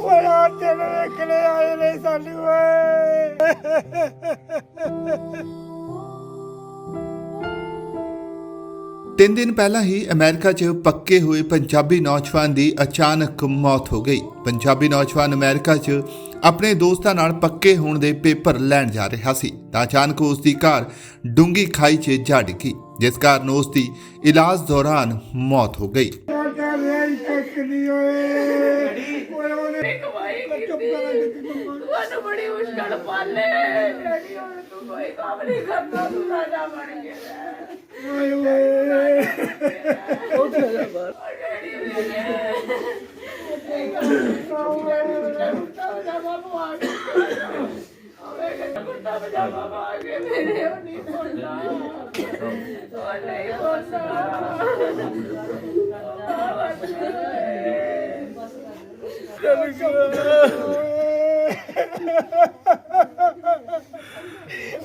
ਓਏ ਆ ਦਿਨ ਵੇਖਣੇ ਆਏ ਨੇ ਸਾਨੂੰ, ਓਏ। ਤਿੰਨ ਦਿਨ ਪਹਿਲਾਂ ਹੀ ਅਮਰੀਕਾ 'ਚ ਪੱਕੇ ਹੋਏ ਪੰਜਾਬੀ ਨੌਜਵਾਨ ਦੀ ਅਚਾਨਕ ਮੌਤ ਹੋ ਗਈ। ਪੰਜਾਬੀ ਨੌਜਵਾਨ ਅਮਰੀਕਾ 'ਚ ਆਪਣੇ ਦੋਸਤਾਂ ਨਾਲ ਪੱਕੇ ਹੋਣ ਦੇ ਪੇਪਰ ਲੈਣ ਜਾ ਰਿਹਾ ਸੀ। ਤਾਂ ਅਚਾਨਕ ਉਸ ਦੀ ਕਾਰ ਡੂੰਗੀ ਖਾਈ 'ਚ ਜਾ ਡਿੱਗੀ, ਜਿਸ ਕਾਰਨ ਉਸ ਦੀ ਇਲਾਜ ਦੌਰਾਨ ਮੌਤ ਹੋ ਗਈ। ਸਾਡਾ ਰਿਆਈ ਤੱਕ ਨਹੀਂ ਓਏ ਓਏ ਉਹਨੇ ਕਮਾਈ ਚੁੱਪ ਕੀਤੀ। ਕਰ ਦਿੱਤੀ ਮੰਮਾ ਤੁਹਾਨੂੰ ਬੜੀ ਮੁਸ਼ਕਲ ਪਾਲੇ। ਡੈਡੀ ਹੁਣ ਤੂੰ ਕੋਈ ਕੰਮ ਨਹੀਂ ਕਰਦਾ ਤੂੰ ਰਾਜਾ ਬਣ ਗਿਆ। ਓਏ ਓਏ। ਉਹ ਚਲਾ ਬਾਹਰ ਮੇਰੇ ਉਹ ਨਹੀਂ ਸੁਣਦਾ। ਉਹ ਨਹੀਂ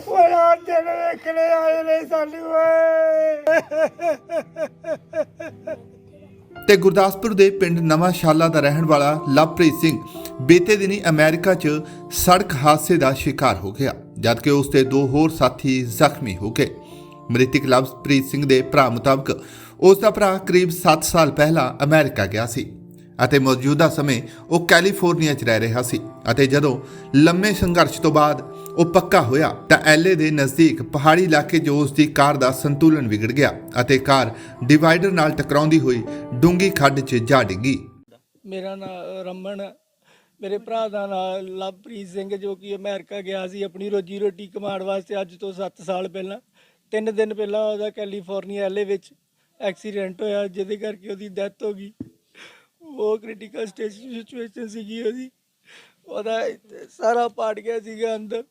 ਓਏ ਆ ਦਿਨ ਵੇਖਣੇ ਆਏ ਨੇ ਸਾਨੂੰ ਓਏ ਤੇ ਗੁਰਦਾਸਪੁਰ ਦੇ ਪਿੰਡ ਨਵਾਂ ਸ਼ਾਲਾ ਦਾ ਰਹਿਣ ਵਾਲਾ ਲਵਪ੍ਰੀਤ ਸਿੰਘ ਬੀਤੇ ਦਿਨੀ ਅਮਰੀਕਾ 'ਚ ਸੜਕ ਹਾਦਸੇ ਦਾ ਸ਼ਿਕਾਰ ਹੋ ਗਿਆ, ਜਦਕਿ ਉਸ ਦੇ ਦੋ ਹੋਰ ਸਾਥੀ ਜ਼ਖਮੀ ਹੋ ਗਏ। ਮ੍ਰਿਤਕ ਲਵਪ੍ਰੀਤ ਸਿੰਘ ਦੇ ਭਰਾ ਮੁਤਾਬਕ ਉਸ ਦਾ ਭਰਾ ਕਰੀਬ 7 ਸਾਲ ਪਹਿਲਾਂ ਅਮਰੀਕਾ ਗਿਆ ਸੀ ਅਤੇ ਮੌਜੂਦਾ ਸਮੇਂ ਉਹ ਕੈਲੀਫੋਰਨੀਆ 'ਚ ਰਹਿ ਰਿਹਾ ਸੀ ਅਤੇ ਜਦੋਂ ਲੰਮੇ ਸੰਘਰਸ਼ ਤੋਂ ਬਾਅਦ ਉਹ ਪੱਕਾ ਹੋਇਆ ਤਾਂ ਐਲਏ ਦੇ ਨਜ਼ਦੀਕ ਪਹਾੜੀ ਇਲਾਕੇ 'ਚ ਉਸ ਦੀ ਕਾਰ ਦਾ ਸੰਤੁਲਨ ਵਿਗੜ ਗਿਆ ਅਤੇ ਕਾਰ ਡਿਵਾਈਡਰ ਨਾਲ ਟਕਰਾਉਂਦੀ ਹੋਈ ਡੂੰਗੀ ਖੱਡ 'ਚ ਜਾ ਡਿੱਗੀ। ਮੇਰਾ ਨਾਮ ਰਮਨ ਮੇਰੇ ਭਰਾ ਦਾ ਨਾਮ ਲਵਪ੍ਰੀਤ ਸਿੰਘ, ਜੋ ਕਿ ਅਮਰੀਕਾ ਗਿਆ ਸੀ ਆਪਣੀ ਰੋਜੀ ਰੋਟੀ ਕਮਾਉਣ ਵਾਸਤੇ ਅੱਜ ਤੋਂ 7 ਸਾਲ ਪਹਿਲਾਂ। ਤਿੰਨ ਦਿਨ ਪਹਿਲਾਂ ਉਹਦਾ ਕੈਲੀਫੋਰਨੀਆ, ਐਲਏ ਵਿੱਚ ਐਕਸੀਡੈਂਟ ਹੋਇਆ ਜਿਹਦੇ ਕਰਕੇ ਉਹਦੀ ਡੈਥ ਹੋ ਗਈ। ਉਹ ਕ੍ਰਿਟੀਕਲ ਸਟੇਜ ਸਿਚੁਏਸ਼ਨ ਸੀਗੀ ਉਹਦੀ। ਉਹਦਾ ਸਾਰਾ ਪਾੜ ਗਿਆ ਸੀਗਾ ਅੰਦਰ।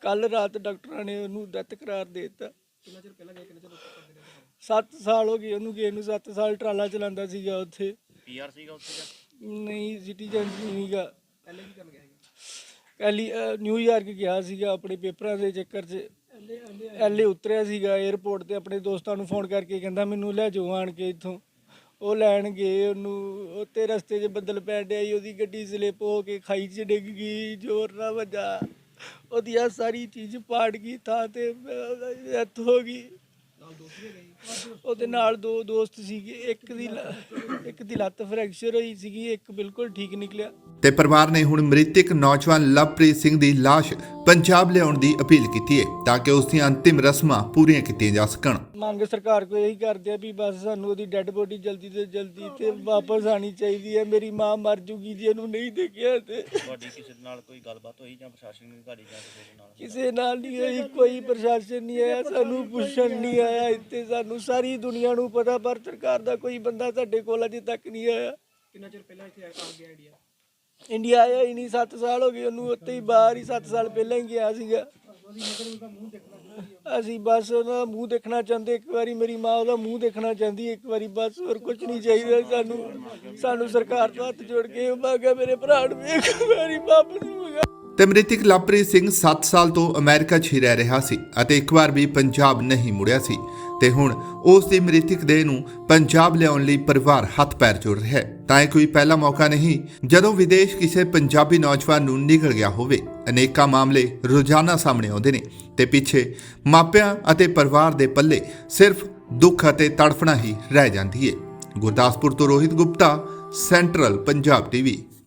ਕੱਲ ਰਾਤ ਡਾਕਟਰਾਂ ਨੇ ਉਹਨੂੰ ਡੈਥ ਕਰਾਰ ਦੇ ਦਿੱਤਾ। ਕਿੰਨਾ ਚਿਰ ਪਹਿਲਾਂ ਗਿਆ ਕਿੰਨਾ ਚਿਰ 7 ਸਾਲ ਹੋ ਗਏ ਉਹਨੂੰ ਗਏ ਨੂੰ। 7 ਸਾਲ ਟਰਾਲਾ ਚਲਾਉਂਦਾ ਸੀਗਾ ਉੱਥੇ। ਪੀਆਰ ਸੀਗਾ ਉੱਥੇ ਦਾ? ਨਹੀਂ ਸਿਟੀਜ਼ਨ ਨਹੀਂਗਾ ਪਹਿਲੇ ਕੀ ਕਰਨ ਗਿਆ ਪਹਿਲੀ ਨਿਊਯਾਰਕ ਗਿਆ ਸੀਗਾ ਆਪਣੇ ਪੇਪਰਾਂ ਦੇ ਚੱਕਰ 'ਚ। ਐਲੇ ਉਤਰਿਆ ਸੀਗਾ 에어ਪੋਰਟ ਤੇ ਆਪਣੇ ਦੋਸਤਾਂ ਨੂੰ ਫੋਨ ਕਰਕੇ ਕਹਿੰਦਾ ਮੈਨੂੰ ਲੈ ਜਾਓ ਆਣ ਕੇ ਇੱਥੋਂ। ਉਹ ਲੈਣ ਗਏ, ਉਹਨੂੰ ਉੱਤੇ ਰਸਤੇ 'ਚ ਬੱਦਲ ਪੈਣ ਡਿਆ ਸੀ, ਉਹਦੀ ਗੱਡੀ ਸਲਿੱਪ ਹੋ ਕੇ ਖਾਈ 'ਚ ਡਿੱਗ ਗਈ, ਜ਼ੋਰ ਨਾਲ ਵੱਜਾ। ਉਹਦੀ ਆਹ ਸਾਰੀ ਚੀਜ਼ ਪਾੜ ਗਈ, ਥਾਂ ਤੇ ਡੈਥ ਹੋ ਗਈ। ਉਹਦੇ ਨਾਲ ਦੋ ਦੋਸਤ ਸੀਗੇ, ਇੱਕ ਦੀ ਲ- ਇੱਕ ਦੀ ਲੱਤ ਫ੍ਰੈਕਚਰ ਹੋਈ ਸੀਗੀ, ਇੱਕ ਬਿਲਕੁਲ ਠੀਕ ਨਿਕਲਿਆ। ਤੇ ਪਰਿਵਾਰ ਨੇ ਹੁਣ ਮ੍ਰਿਤਕ ਨੌਜਵਾਨ ਲਵਪ੍ਰੀਤ ਸਿੰਘ ਦੀ ਲਾਸ਼ ਪੰਜਾਬ ਲਿਆਉਣ ਦੀ ਅਪੀਲ ਕੀਤੀ ਹੈ, ਤਾਂ ਕਿ ਉਸ ਦੀਆਂ ਅੰਤਿਮ ਰਸਮਾਂ ਪੂਰੀਆਂ ਕੀਤੀਆਂ ਜਾ ਸਕਣ। ਮੰਗ ਸਰਕਾਰ ਕੋਲ ਇਹੀ ਕਰਦੇ ਆ ਵੀ ਬਸ ਸਾਨੂੰ ਉਹਦੀ ਡੈੱਡ ਬੋਡੀ ਜਲਦੀ ਤੋਂ ਜਲਦੀ ਤੇ ਵਾਪਸ ਆਣੀ ਚਾਹੀਦੀ ਹੈ। ਮੇਰੀ ਮਾਂ ਮਰ ਜੂਗੀ ਜੇ ਇਹਨੂੰ ਨਹੀਂ ਦੇਖਿਆ ਤੇ। ਤੁਹਾਡੀ ਕਿਸੇ ਦੇ ਨਾਲ ਕੋਈ ਗੱਲਬਾਤ ਹੋਈ ਜਾਂ ਪ੍ਰਸ਼ਾਸਨ ਦੀ ਅਧਿਕਾਰੀ ਜਾਂ ਕਿਸੇ ਦੇ ਨਾਲ? ਕਿਸੇ ਨਾਲ ਨਹੀਂ ਹੋਈ ਕੋਈ ਪ੍ਰਸ਼ਾਸਨ ਨਹੀਂ ਆਇਆ ਸਾਨੂੰ ਪੁੱਛਣ ਨਹੀਂ ਆਇਆ ਇੱਥੇ ਸਾਨੂੰ। ਸਾਰੀ ਦੁਨੀਆ ਨੂੰ ਪਤਾ ਪਰ ਸਰਕਾਰ ਦਾ ਕੋਈ ਬੰਦਾ ਸਾਡੇ ਕੋਲ ਅਜੇ ਤੱਕ ਨਹੀਂ ਆਇਆ। ਕਿੰਨਾ ਚਿਰ ਪਹਿਲਾਂ ਇੱਥੇ ਆ ਗਿਆ ਇੰਡੀਆ ਇੰਡੀਆ ਆਇਆ ਹੀ ਨਹੀਂ 7 ਸਾਲ ਹੋ ਗਏ ਉਹਨੂੰ, ਉੱਥੇ ਹੀ ਬਾਹਰ ਹੀ 7 ਸਾਲ ਪਹਿਲਾਂ ਹੀ ਗਿਆ ਸੀਗਾ। ਅਸੀਂ ਬਸ ਉਹਦਾ ਮੂੰਹ ਦੇਖਣਾ ਚਾਹੁੰਦੇ, ਇੱਕ ਵਾਰੀ ਮੇਰੀ ਮਾਂ ਉਹਦਾ ਮੂੰਹ ਦੇਖਣਾ ਚਾਹੁੰਦੀ, ਇੱਕ ਵਾਰੀ ਬਸ ਹੋਰ ਕੁਝ ਨਹੀਂ ਚਾਹੀਦਾ। ਸਾਨੂੰ ਸਾਨੂੰ ਸਰਕਾਰ ਤੋਂ ਹੱਥ ਜੋੜ ਕੇ ਮੰਗਾ ਮੇਰੇ ਭਰਾ ਨੂੰ ਵੀ ਇੱਕ ਵਾਰੀ ਵਾਪਸ ਤੇ ਮ੍ਰਿਤਿਕ ਲਵਪ੍ਰੀਤ ਸਿੰਘ 7 ਸਾਲ ਤੋਂ ਅਮਰੀਕਾ 'ਚ ਹੀ ਰਹਿ ਰਿਹਾ ਸੀ ਅਤੇ ਇੱਕ ਵਾਰ ਵੀ ਪੰਜਾਬ ਨਹੀਂ ਮੁੜਿਆ ਸੀ। ਤੇ ਹੁਣ ਉਸ ਦੀ ਮ੍ਰਿਤਕ ਦੇਹ ਨੂੰ ਪੰਜਾਬ ਲਿਆਉਣ ਲਈ ਪਰਿਵਾਰ ਹੱਥ ਪੈਰ ਜੋੜ ਰਿਹਾ ਹੈ। ਤਾਂ ਇਹ ਕੋਈ ਪਹਿਲਾ ਮੌਕਾ ਨਹੀਂ, ਜਦੋਂ ਵਿਦੇਸ਼ ਕਿਸੇ ਪੰਜਾਬੀ ਨੌਜਵਾਨ ਨੂੰ ਨਿਕਲ ਗਿਆ ਹੋਵੇ। ਅਨੇਕਾਂ ਮਾਮਲੇ ਰੋਜ਼ਾਨਾ ਸਾਹਮਣੇ ਆਉਂਦੇ ਨੇ ਤੇ ਪਿੱਛੇ ਮਾਪਿਆਂ ਅਤੇ ਪਰਿਵਾਰ ਦੇ ਪੱਲੇ ਸਿਰਫ ਦੁੱਖ ਅਤੇ ਤੜਫਣਾ ਹੀ ਰਹਿ ਜਾਂਦੀ ਹੈ ਗੁਰਦਾਸਪੁਰ ਤੋਂ ਰੋਹਿਤ ਗੁਪਤਾ, ਸੈਂਟਰਲ ਪੰਜਾਬ ਟੀਵੀ।